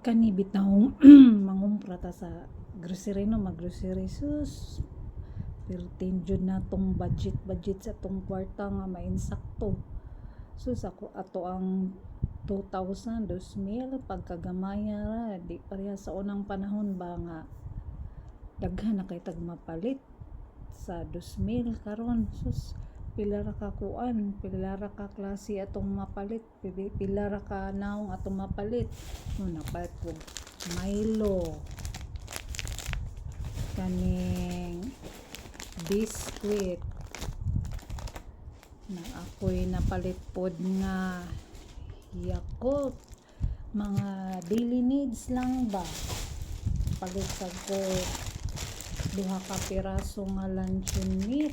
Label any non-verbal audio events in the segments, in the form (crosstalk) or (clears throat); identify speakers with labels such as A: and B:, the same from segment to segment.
A: kani bitahong (clears throat) mangumpra ta sa grocery no? Mag-grocery sus pertin jud na tong budget budget sa tong kwarta nga mainsakto. Sus ako ato ang 2,000 2,000 pagkagamaya ra di pareha sa unang panahon ba nga daghan na kay tag mapalit sa 2,000 karon. Sus pila ka kuan pila ra ka klase atong mapalit pila ka naong atong mapalit. No napalit ko. Milo. Kaning biscuit na ako'y napalit pod nga Yakult. Mga daily needs lang ba? Palit sa ko duha ka piraso nga luncheon meat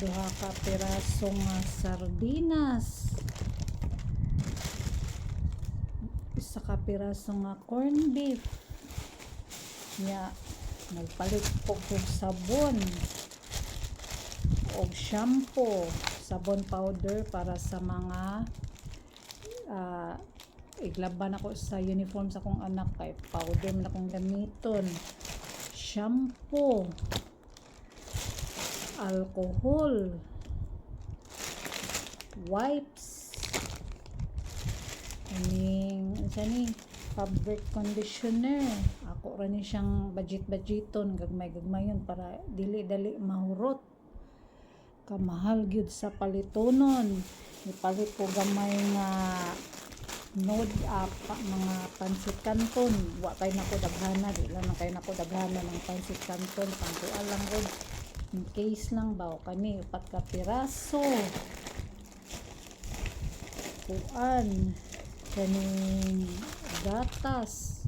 A: duha ka piraso nga sardinas. Isa ka piraso nga corn beef. Nya nagpalit po ko sabon. O shampoo sabon powder para sa mga ah, iglaban ako sa uniform sa akong anak kay powder man akong gamiton. Shampoo alcohol. Wipes. Aning isa ni fabric conditioner. Ako ra siyang budget budgeton gagmay gagmayon para dili dali mahurot. Kamahal gyud sa palitonon. Ipalit ko gamay nga node up mga pansit canton. Wa kay nako daghana di lang kay nako daghana ng pansit canton. Pangkuan lang gud in case lang ba o kani upat piraso kuan kaning gatas.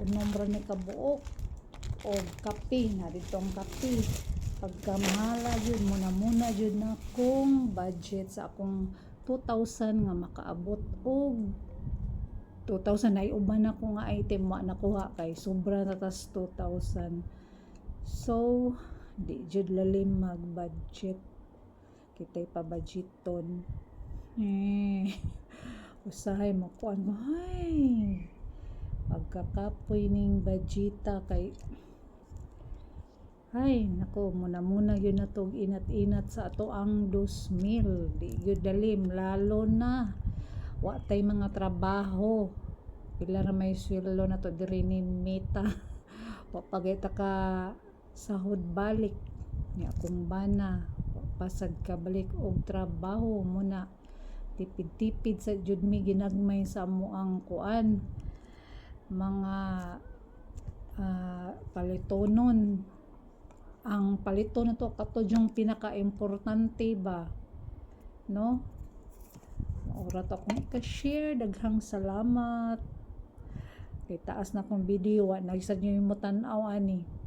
A: Unom ra ni kabuok. O kape. Na dito ang kape. Pagkamahala yun. Muna muna yun na kong budget sa akong 2,000 nga makaabot. Og 2,000 ay uban ako nga item. Wa nakuha kay sobra na tas 2,000 so di jud lalim mag budget kitay pa budgeton eh (laughs) usahay mo kuan ko ay pagkakapoy ning budgeta kay ay nako muna muna yun na tog inat-inat sa ato ang 2,000 di yun dalim lalo na. Wa tay mga trabaho. Pila ra may sweldo na to diri ni meta (laughs) wa ka sahod balik. Ni akong bana wa pasad ka balik og trabaho muna tipid-tipid sa jud mi ginagmay sa amo ang kuan. Mga ah, palitonon. Ang palito na to kato yung pinaka-importante ba? No? Ora to akong ika-share. Daghang salamat. Kay taas na kong video. Wa nagsad nyo yung mo tan-aw ani